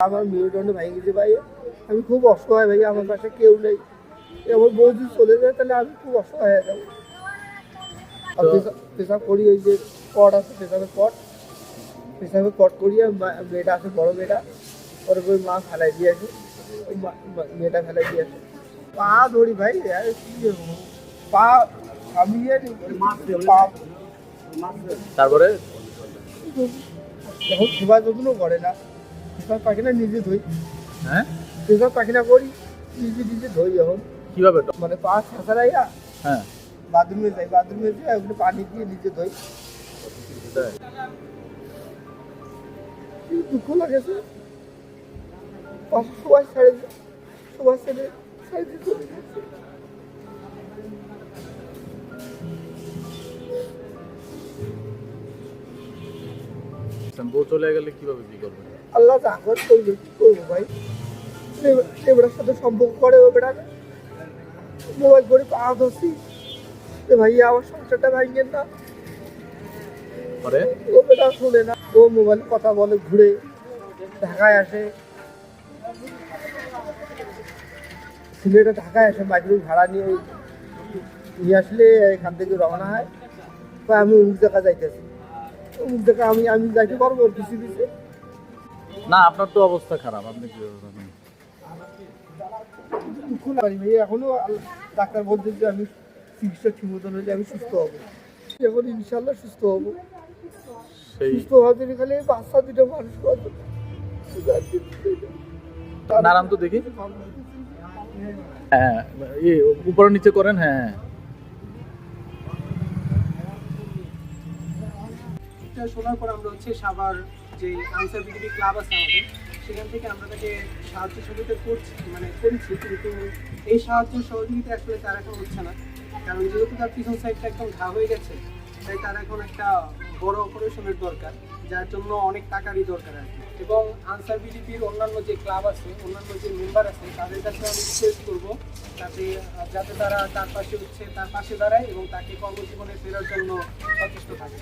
আমার মেরুদণ্ড ভেঙে গেছে ভাই। আমি খুব অসহায় ভাই আমার পাশে কেউ নেই। আমার বউ যদি চলে যায় তাহলে আমি খুব অসহায় হয়ে যাব। পেশাব করি ওই যে পট আছে পেশাবের পট। পেশাবের পট করিয়ে মা- মেয়েটা আছে বড় মেয়েটা। ওর ওই মা ফেলাই দিয়ে আসে। ওই মা- মা- মেয়েটা ফেলাই দিয়ে পা ধরি ভাই কি পা আমি পা তারপরে? এখন সেবা যত্ন করে না। পেশাব পাখিনা নিজে ধুই। হ্যাঁ? পেশাব পাখিনা করি নিজে নিজে ধুই এখন। কীভাবে মানে পা ছাড়াইয়া হ্যাঁ। বাথরুমে যাই বাথরুমে যাই ওখানে পানি দিয়ে নিজে ধুই। দুঃখ লাগেছে সবাই ছেড়ে সবাই ছেড়ে ছেড়ে বউ চলে গেলে কীভাবে কি করবে? আল্লাহ যা করে করবে কি করব ভাই? এবারের সাথে সম্পর্ক করে ও বেটা। মোবাইল করে পা ধরছি। যে ভাইয়া আমার সংসারটা ভাঙেন না। ও বেটা শোনে না। ও মোবাইল কথা বলে ঘুরে ঢাকায় আসে। সিলেটে ঢাকায় আসে মাইক্রো ভাড়া নিয়ে নিয়ে আসলে এখান থেকে রওনা হয়। আমি অমুক জায়গা যাইতেছি। অমুক জায়গা আমি আমি যাইতে পারব? পিছিয়ে পিছিয়ে। না আপনার তো অবস্থা খারাপ আপনি ভাই এখনও ডাক্তার বলছে যে আমি চিকিৎসা ঠিক মতন হলে আমি সুস্থ হব। এখন ইনশাল্লাহ সুস্থ হব। সেই সুস্থ হওয়ার জন্য খালি বাচ্চা দুটো মানুষ নারাম তো দেখি। হ্যাঁ ইয়ে উপরে নিচে করেন হ্যাঁ হ্যাঁ। শোনার পর আমরা হচ্ছে সাভার যে আনসার বিজেপি ক্লাব আছে আমাদের, সেখান থেকে আমরা তাকে সাহায্য সহযোগিতা করছি মানে করেছি, কিন্তু এই সাহায্য সহযোগিতা আসলে তার এখন হচ্ছে না। কারণ যেহেতু তার পিছন সাইডটা একদম ঘা হয়ে গেছে, তাই তার এখন একটা বড় অপারেশনের দরকার, যার জন্য অনেক টাকারই দরকার আর কি। এবং আনসার বিজেপির অন্যান্য যে ক্লাব আছে, অন্যান্য যে মেম্বার আছে, তাদের কাছে আমি রিকোয়েস্ট করব যাতে যাতে তারা তার পাশে হচ্ছে, তার পাশে দাঁড়ায় এবং তাকে কর্মজীবনে ফেরার জন্য সচেষ্ট থাকে।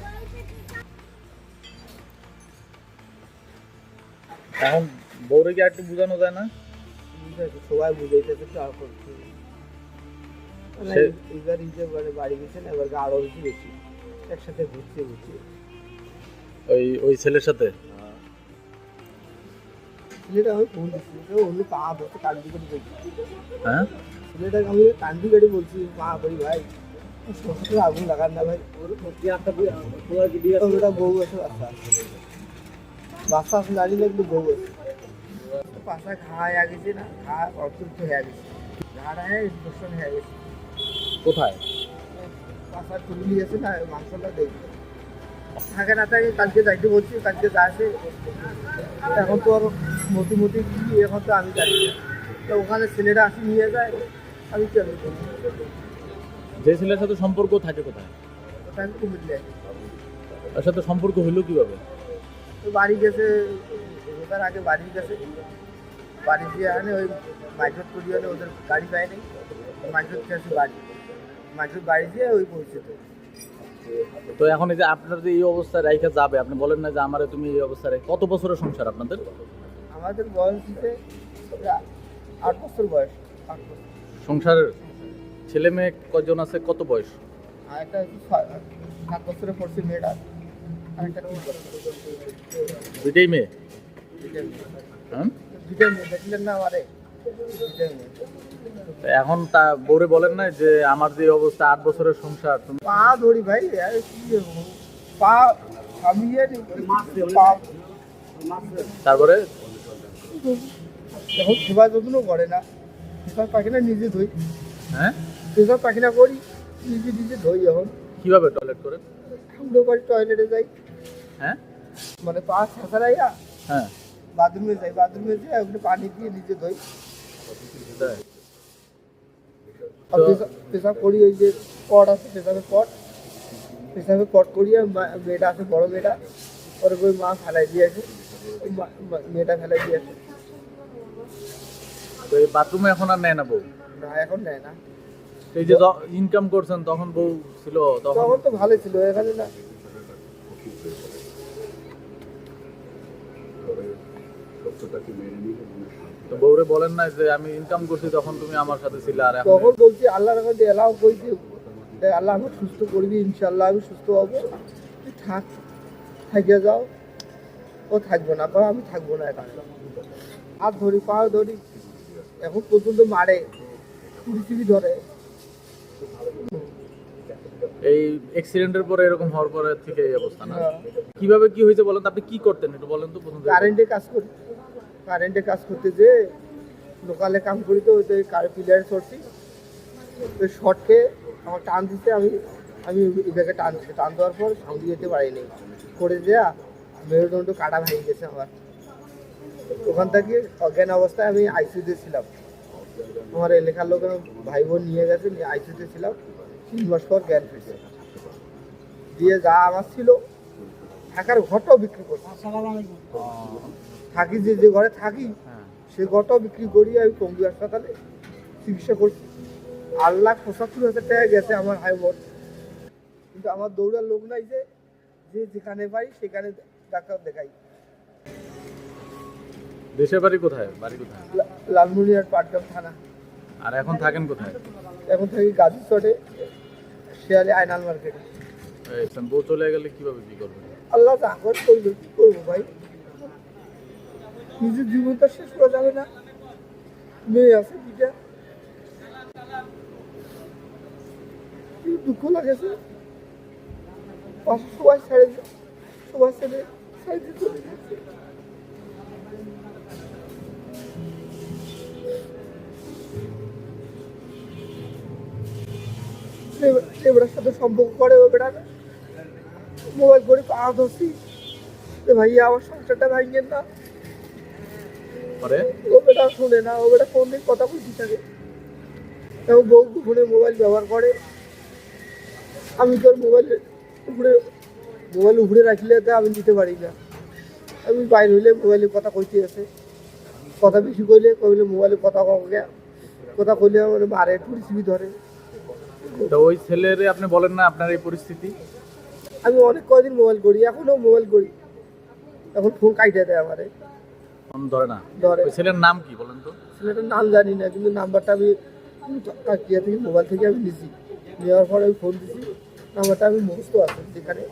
এখন বউরে কি একটু বোঝানো যায় না? সবাই বুঝাইতেছে তো আর করছে এবার এবারে বাড়ি গেছে না এবার আরও বেশি বেশি। একসাথে ঘুরছে ঘুরছে ওই ওই ছেলের সাথে? ছেলেটা আমি ফোন দিচ্ছি অন্য পা ধরতে কান্দি করে বলছি। হ্যাঁ? ছেলেটাকে আমি কান্দি করে বলছি পা করি ভাই। আগুন লাগান না ভাই। ওটা বউ আছে বাচ্চা বাচ্চা দাঁড়িয়ে বউ আছে পাশা ঘা হয়ে গেছে না ঘা অতিরিক্ত হয়ে গেছে। ঘাটা হয়ে ইনফেকশন হয়ে গেছে। কোথায়? পাশার টুকলি আছে না মাংসটা দেখবে থাকে না থাকে কালকে যাইতে বলছি কালকে যাচ্ছে এখন তো আর মতি কি এখন তো আমি জানি তো ওখানে ছেলেরা আসি নিয়ে যায় আমি কেন যে ছেলের সাথে সম্পর্ক থাকে কোথায়? ওটা আমি কুমিল্লে তার সাথে সম্পর্ক হইল কীভাবে? তো বাড়ি গেছে ওটার আগে বাড়ি গেছে। বাড়ি দিয়ে আনে ওই মাইক্রোট করি হলে ওদের গাড়ি পায়নি মাইক্রোট গেছে বাড়ি। মাইক্রোট বাড়ি দিয়ে ওই পৌঁছেছে তো এখন এই যে আপনার যে এই অবস্থায় রাইখা যাবে আপনি বলেন না যে আমারে তুমি এই অবস্থায় কত বছরের সংসার আপনাদের? আমাদের বয়স প্রায় আট বছর বয়স আট বছর। সংসারের ছেলে মেয়ে কজন আছে? কত বয়স? আর একটা হচ্ছে সাত বছরে পড়ছে মেয়েটা আর একটা তিন বছর দুইটাই মেয়ে? হ্যাঁ? আমারে এখন তা বউরে বলেন না যে আমার যে অবস্থা আট বছরের সংসার পা ধরি ভাই পা থামিয়ে তারপরে? এখন সেবা যত্ন করে না। পেশাব পাখিনা নিজে ধুই। হ্যাঁ? পেশাব পাখিনা করি নিজে নিজে ধুই এখন। কীভাবে টয়লেট করেন উঠে পারি টয়লেটে যাই। হ্যাঁ? মানে পা ছাড়াইয়া হ্যাঁ। বাথরুমে যাই বাথরুমে যাই ওখানে পানি দিয়ে নিজে ধুই। পেশাব- করি ওই যে পট আছে পেশাবের পট। পেশাবের পট করিয়ে মা- মেয়েটা আছে বড় মেয়েটা। ওর ওই মা ফেলাই দিয়ে মা- মেয়েটা ফেলাই দিয়ে আসে। তো এই বাথরুমে এখন আর নেয় না বউ? না এখন নেয় না। এই যে ইনকাম করছেন তখন বউ ছিল তখন? তো ভালো ছিল এখানে না তো বউরে বলেন না যে আমি ইনকাম করছি তখন তুমি আমার সাথে ছিলে আর এখন তখন বলছি আল্লাহর কাছে এলাও কইছে আল্লাহ আমাকে সুস্থ করবি ইনশাল্লাহ আমি সুস্থ হব। তুই থাক থাকিয়ে যাও। ও থাকব না কয় আমি থাকব না এখানে। হাত ধরি পা ধরি। এখন পর্যন্ত মারে পৃথিবী ধরে। এই অ্যাক্সিডেন্টের পরে এরকম হওয়ার পরে থেকে এই অবস্থা না? হ্যাঁ। কীভাবে কি হয়েছে বলেন তো? আপনি কি করতেন? একটু বলেন তো প্রথম থেকে। কারেন্টে কাজ করি। কারেন্টে কাজ করতে যে লোকালে কাম করি তো ওই কার পিলারে চড়ছি ওই শর্টকে আমার টান দিতে আমি আমি এটাকে টান দিচ্ছি টান দেওয়ার পর সাউন্ড যেতে পারিনি। করে দেয়া মেরুদণ্ড কাটা ভেঙে গেছে আমার। ওখান থেকে অজ্ঞান অবস্থায় আমি আইসিউতে ছিলাম। আমার এলাকার লোক আমার ভাই বোন নিয়ে গেছে নিয়ে আইসিউতে ছিলাম। তিন মাস পর জ্ঞান ফিরছে। দিয়ে যা আমার ছিল থাকার ঘরটাও বিক্রি করছি। থাকি যে যে ঘরে থাকি হ্যাঁ। সে ঘরটাও বিক্রি করি আমি টঙ্গি হাসপাতালে চিকিৎসা করছি। আট লাখ পঁচাত্তর হাজার টাকা গেছে আমার হাই মোট কিন্তু আমার দৌড়ার লোক নাই যে যে যেখানে পাই সেখানে ডাক্তার দেখাই। দেশের বাড়ি কোথায়? বাড়ি কোথায়? লা- লালমনিরহাট পাটগ্রাম থানা। আর এখন থাকেন কোথায়? এখন থাকি গাজী চটে শেয়ালে আয়নাল মার্কেটে। বউ চলে গেলে কীভাবে কি করবেন? আল্লাহ যা করবে কি করব ভাই? নিজের জীবনটা শেষ করা যাবে না। মেয়ে আছে দুইটা। দুঃখ লাগেছে সবাই ছেড়ে সবাই ছেড়ে ছেড়ে দিয়ে সাথে সম্পর্ক করে ও মোবাইল করে পাওয়া ধরছি। ভাইয়া, আমার সংসারটা ভাঙেন না। পরে ও বেটা শোনে না ও বেটা ফোন দিয়ে কথা বলতে থাকে এবং বউ ফোনে মোবাইল ব্যবহার করে। আমি তোর মোবাইল উপরে মোবাইল উপরে রাখলে তো আমি নিতে পারি না। আমি বাইরে হইলে মোবাইলে কথা কইতে আছে কথা বেশি কইলে কইলে মোবাইলে কথা কগে কথা কইলে আমার মারে টুরিসিবি ধরে। তো ওই ছেলেরে আপনি বলেন না আপনার এই পরিস্থিতি? আমি অনেক কয়দিন মোবাইল করি এখনও মোবাইল করি। এখন ফোন কাইটে দেয় আমারে। ধরে না। ধরে। ছেলের নাম কি বলেন তো? ছেলেটার নাম জানি না কিন্তু নাম্বারটা আমি কাকিয়া থেকে মোবাইল থেকে আমি নিছি। নেওয়ার পরে আমি ফোন দিছি নাম্বারটা আমি মুখস্থ আছে যেখানে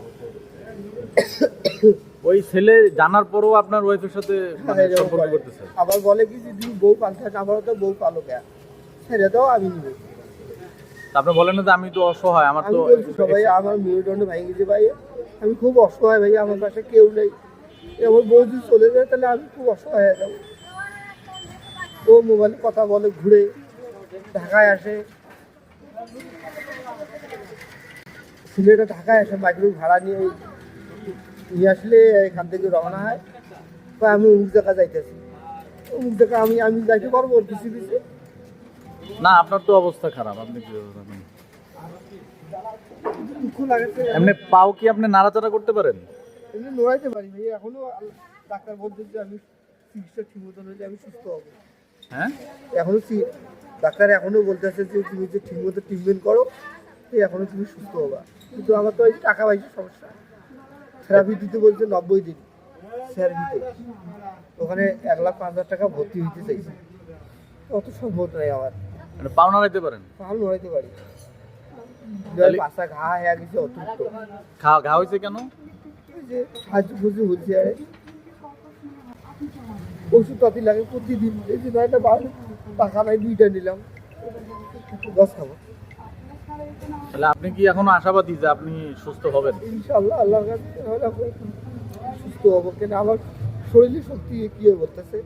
ওই ছেলে জানার পরও আপনার ওয়াইফের সাথে মানে হ্যাঁ, সম্পর্ক করতেছে? আবার বলে কি যে তুমি বউ পালতে তো বউ পালো কে ছেড়ে দাও আমি নিব। আপনি বলেন না যে আমি তো অসহায় আমার তো সবাই আমার মেরুদণ্ড ভেঙে গেছে ভাই আমি খুব অসহায় ভাই আমার পাশে কেউ নেই। বউ যদি চলে যায় তাহলে আমি খুব অসহায় হয়ে যাব। ও মোবাইলে কথা বলে ঘুরে ঢাকায় আসে। সিলেটে ঢাকায় আসে মাইক্রো ভাড়া নিয়ে নিয়ে আসলে এখান থেকে রওনা হয়। তো আমি অমুক জায়গা যাইতেছি। অমুক জায়গা আমি আমি যাইতে পারব ওর পিছিয়ে পিছিয়ে না আপনার তো অবস্থা খারাপ আপনি কি? এমনি পাও কি আপনি নাড়াচাড়া করতে পারেন? এমনি নড়াইতে পারি ভাই এখনও ডাক্তার বলছে যে আমি চিকিৎসা ঠিক মতন হলে আমি সুস্থ হব। হ্যাঁ? এখনও ডাক্তার এখনও বলতেছে যে তুমি যে ঠিক মতো ট্রিটমেন্ট করো তো এখনও তুমি সুস্থ হবা। কিন্তু আমার তো এই টাকা পয়সার সমস্যা। থেরাপি দিতে বলছে নব্বই দিন। থেরাপিতে ওখানে এক লাখ পাঁচ হাজার টাকা ভর্তি হইতে চাইছে। অত সম্ভব নাই আমার। মানে পাও নাড়াইতে পারেন? আমি নড়াইতে পারি। পাশা ঘা হয়ে গেছে অতিরিক্ত। খা ঘা হয়েছে কেন? যে হচ্ছে আরে। ওষুধ পাতি লাগে প্রতিদিন। এই যে একটা টাকা নাই দুইটা নিলাম। দশ খাব। তাহলে আপনি কি এখনও আশাবাদী যে আপনি সুস্থ হবেন? ইনশাল্লাহ আল্লাহর কাছে তাহলে আমি সুস্থ হব। কেন আমার শরীরে শক্তি কি হয়ে বলতেছে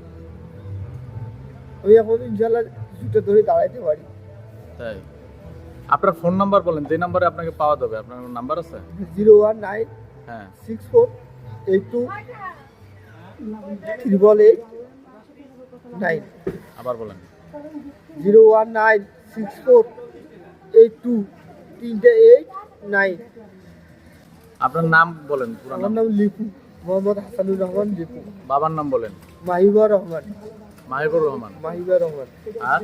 আমি এখন ইনশাল্লাহ কিছুটা ধরে দাঁড়াইতে পারি। তাই? আপনার ফোন নাম্বার বলেন যে নাম্বারে আপনাকে পাওয়া যাবে। আপনার নাম্বার আছে? Zero one nine six four eight two eight nine আবার বলেন। Zero one nine six four eight two তিনটে এইট নাইন আপনার নাম বলেন আমার নাম নাম লিপু মোহাম্মদ হাসানুর রহমান লিপু। বাবার নাম বলেন। মাহিবা রহমান। মাহিবুর রহমান। মাহিবা রহমান। আর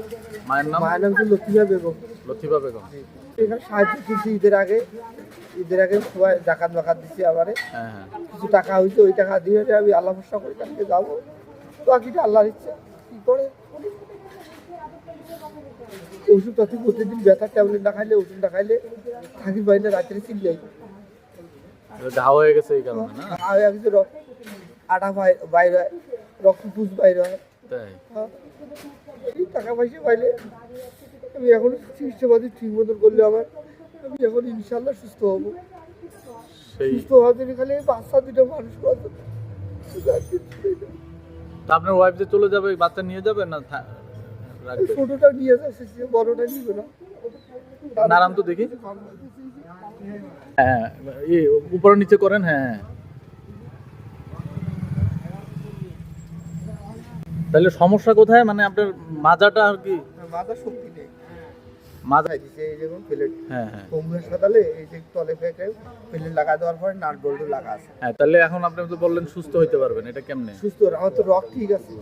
মায়ের নাম? মায়ের নাম ছিল লতিফা বেগম। লতিফা বেগম। এখানে সাহায্য করছি ঈদের আগে ঈদের আগে সবাই জাকাত বাকাত দিচ্ছি আমারে। হ্যাঁ হ্যাঁ। কিছু টাকা হয়েছে ওই টাকা দিয়ে আমি আল্লাহ ভরসা করে কালকে যাব। বাকিটা আল্লাহর ইচ্ছা কি করে? ওষুধ পাতি প্রতিদিন ব্যথার ট্যাবলেট না খাইলে ওষুধ না খাইলে থাকি বাইরে রাত্রে চিল্লাই ঘা হয়ে গেছে এই কারণে না? আর আমি তো রক্ত আটা বাইরে রক্ত পুষ বাইরে হয়। তাই হ্যাঁ। এই টাকা পয়সা পাইলে আমি এখন চিকিৎসা পাতি ঠিক মতন করলে আমার আমি এখন ইনশাল্লাহ সুস্থ হব সুস্থ হওয়ার জন্য খালি বাচ্চা দুটো মানুষ আপনার ওয়াইফ যে চলে যাবে বাচ্চা নিয়ে যাবে না ছোটটা নিয়ে যাচ্ছে বড়টা নিবে না নারাম তো দেখি হ্যাঁ উপরে নিচে করেন হ্যাঁ তাহলে সমস্যা কোথায়? মানে আপনার মাজাটা আর কি? মাথা শক্তি নেই। মাজা মাথায় দিচ্ছে এই যেমন প্লেট হ্যাঁ হ্যাঁ। কম্বু হাসপাতালে এই যে তলে ফেটে প্লেট লাগা দেওয়ার পরে নাট বল্টু লাগা আছে। হ্যাঁ তাহলে এখন আপনি তো বললেন সুস্থ হইতে পারবেন এটা কেমনে? সুস্থ আমার তো রক ঠিক আছে।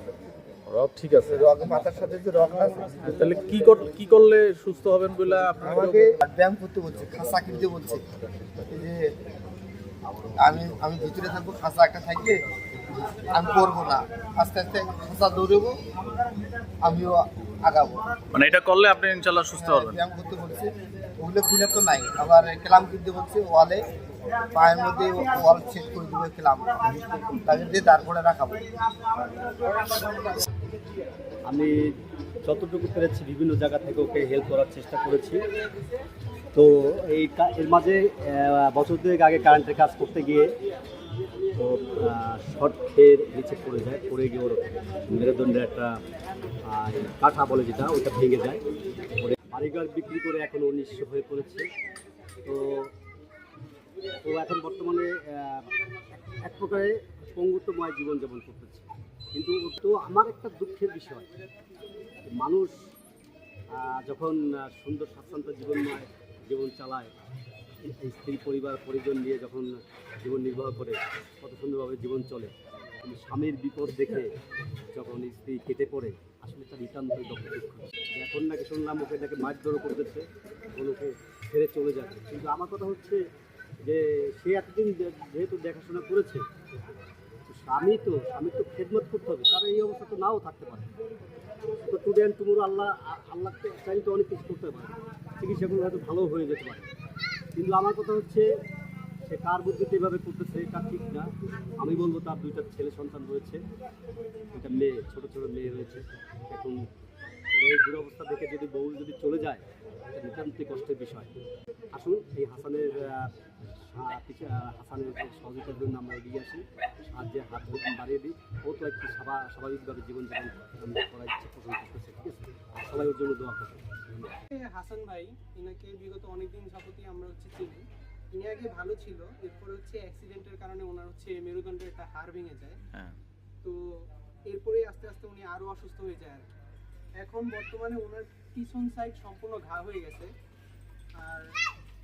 রক ঠিক আছে। রক মাথার সাথে যে রক আছে। হ্যাঁ, তাহলে কি কি করলে সুস্থ হবেন বলে আমাকে ব্যায়াম করতে বলছে খাসা কিনতে বলছে। এই যে আমি আমি ভিতরে থাকব খাসা একটা থাকলে আমি করব না। আস্তে আস্তে খাসা দৌড়বো আমিও আগাবো। মানে এটা করলে আপনি ইনশাল্লাহ সুস্থ হবেন। ব্যায়াম করতে বলছে। ওগুলো কিনে তো নাই। আবার ক্লাম কিনতে বলছে ওয়ালে। পায়ের মধ্যে ওয়াল চেক করে দেবো ক্লাম। তাকে দিয়ে তারপরে রাখাবো। আমি যতটুকু পেরেছি বিভিন্ন জায়গা থেকে ওকে হেল্প করার চেষ্টা করেছি। তো এই এর মাঝে বছর দুয়েক আগে কারেন্টের কাজ করতে গিয়ে তো শর্ট খেয়ে নিচে পড়ে যায়, পড়ে গিয়ে ওর মেরুদণ্ডের একটা কাঠা বলে যেটা ওইটা ভেঙে যায়। পরে বাড়িঘর বিক্রি করে এখন নিঃস্ব হয়ে পড়েছে। তো, ও এখন বর্তমানে এক প্রকারে পঙ্গুত্বময় জীবনযাপন করতেছে। কিন্তু তো আমার একটা দুঃখের বিষয় মানুষ যখন সুন্দর স্বাচ্ছন্দ্য জীবনময় জীবন চালায় স্ত্রী পরিবার, পরিজন নিয়ে যখন জীবন নির্বাহ করে কত সুন্দরভাবে জীবন চলে, কিন্তু স্বামীর বিপদ দেখে যখন স্ত্রী কেটে পড়ে, আসলে তার নিতান্তই দুঃখ। এখন নাকি শুনলাম ওকে নাকি মারধরও করতেছে ওকে ছেড়ে চলে যাবে। কিন্তু আমার কথা হচ্ছে যে, সে এতদিন যেহেতু দেখাশোনা করেছে স্বামী তো, স্বামীর তো খেদমত করতে হবে, তার এই অবস্থা তো নাও থাকতে পারে। তো টুডে অ্যান্ড টুমোরো আল্লাহ আল্লাহ চাইলে তো অনেক কিছু করতে পারে, চিকিৎসাগুলো হয়তো ভালো হয়ে যেতে পারে। কিন্তু আমার কথা হচ্ছে সে কার বুদ্ধিতে এভাবে করতেছে এটা ঠিক না, আমি বলব তার দুইটা ছেলে সন্তান রয়েছে, দুইটা মেয়ে, ছোট ছোট মেয়ে রয়েছে। এখন এই দুরবস্থা দেখে যদি বউ যদি চলে যায়, এটা নিতান্তই কষ্টের বিষয়। আসুন, এই হাসানের হাসানের সহযোগিতার জন্য আমরা এগিয়ে আসি। সাহায্যের হাত বাড়িয়ে দিই। ও তো একটি স্বাভা- স্বাভাবিকভাবে জীবনযাপন করার ইচ্ছে পোষণ করতেছে, ঠিক আছে? সবাই ওর জন্য দোয়া করবে হাসান ভাই, ইনাকে বিগত অনেকদিন যাবতই আমরা হচ্ছে চিনি। ইনি আগে ভালো ছিল এরপরে হচ্ছে অ্যাক্সিডেন্টের কারণে ওনার হচ্ছে মেরুদণ্ডের একটা হাড় ভেঙে যায়। হ্যাঁ। তো এরপরে আস্তে আস্তে উনি আরও অসুস্থ হয়ে যায় আর। এখন বর্তমানে ওনার পিছন সাইড সম্পূর্ণ ঘা হয়ে গেছে। আর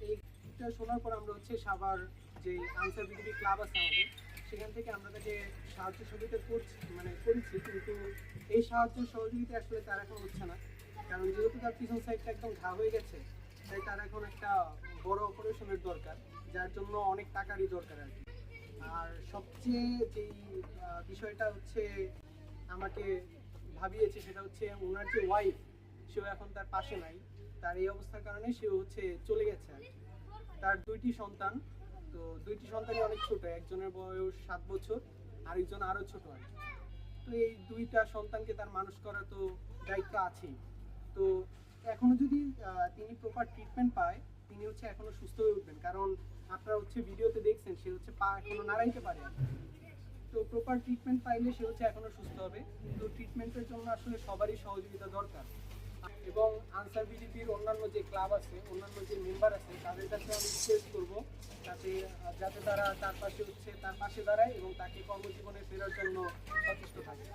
এইটা শোনার পর আমরা হচ্ছে সাবার যে আনসার বিজেপি ক্লাব আছে আমাদের সেখান থেকে আমরা তাকে সাহায্য সহযোগিতা করছি মানে করেছি কিন্তু এই সাহায্য সহযোগিতা আসলে তার এখন হচ্ছে না। কারণ যেহেতু তার পিছন সাইডটা একদম ঘা হয়ে গেছে তাই তার এখন একটা বড় অপারেশনের দরকার, যার জন্য অনেক টাকারই দরকার আর কি। আর সবচেয়ে যেই বিষয়টা হচ্ছে আমাকে ভাবিয়েছে সেটা হচ্ছে ওনার যে ওয়াইফ সেও এখন তার পাশে নাই। তার এই অবস্থার কারণে সেও হচ্ছে চলে গেছে আর তার দুইটি সন্তান, তো দুইটি সন্তানই অনেক ছোট, একজনের বয়স সাত বছর, আরেকজন আরও ছোট আর তো এই দুইটা সন্তানকে তার মানুষ করার তো দায়িত্ব আছেই। তো এখনও যদি তিনি প্রপার ট্রিটমেন্ট পায় তিনি হচ্ছে এখনও সুস্থ হয়ে উঠবেন, কারণ আপনারা হচ্ছে ভিডিওতে দেখছেন, সে হচ্ছে পা এখনও নাড়াইতে পারে। তো প্রপার ট্রিটমেন্ট পাইলে সে হচ্ছে এখনও সুস্থ হবে। তো ট্রিটমেন্টের জন্য আসলে সবারই সহযোগিতা দরকার। এবং আনসার বিজেপির অন্যান্য যে ক্লাব আছে, অন্যান্য যে মেম্বার আছে, তাদের কাছে আমি রিকোয়েস্ট করব যাতে যাতে তারা তার পাশে হচ্ছে, তার পাশে দাঁড়ায় এবং তাকে কর্মজীবনে ফেরার জন্য সচেষ্ট থাকে।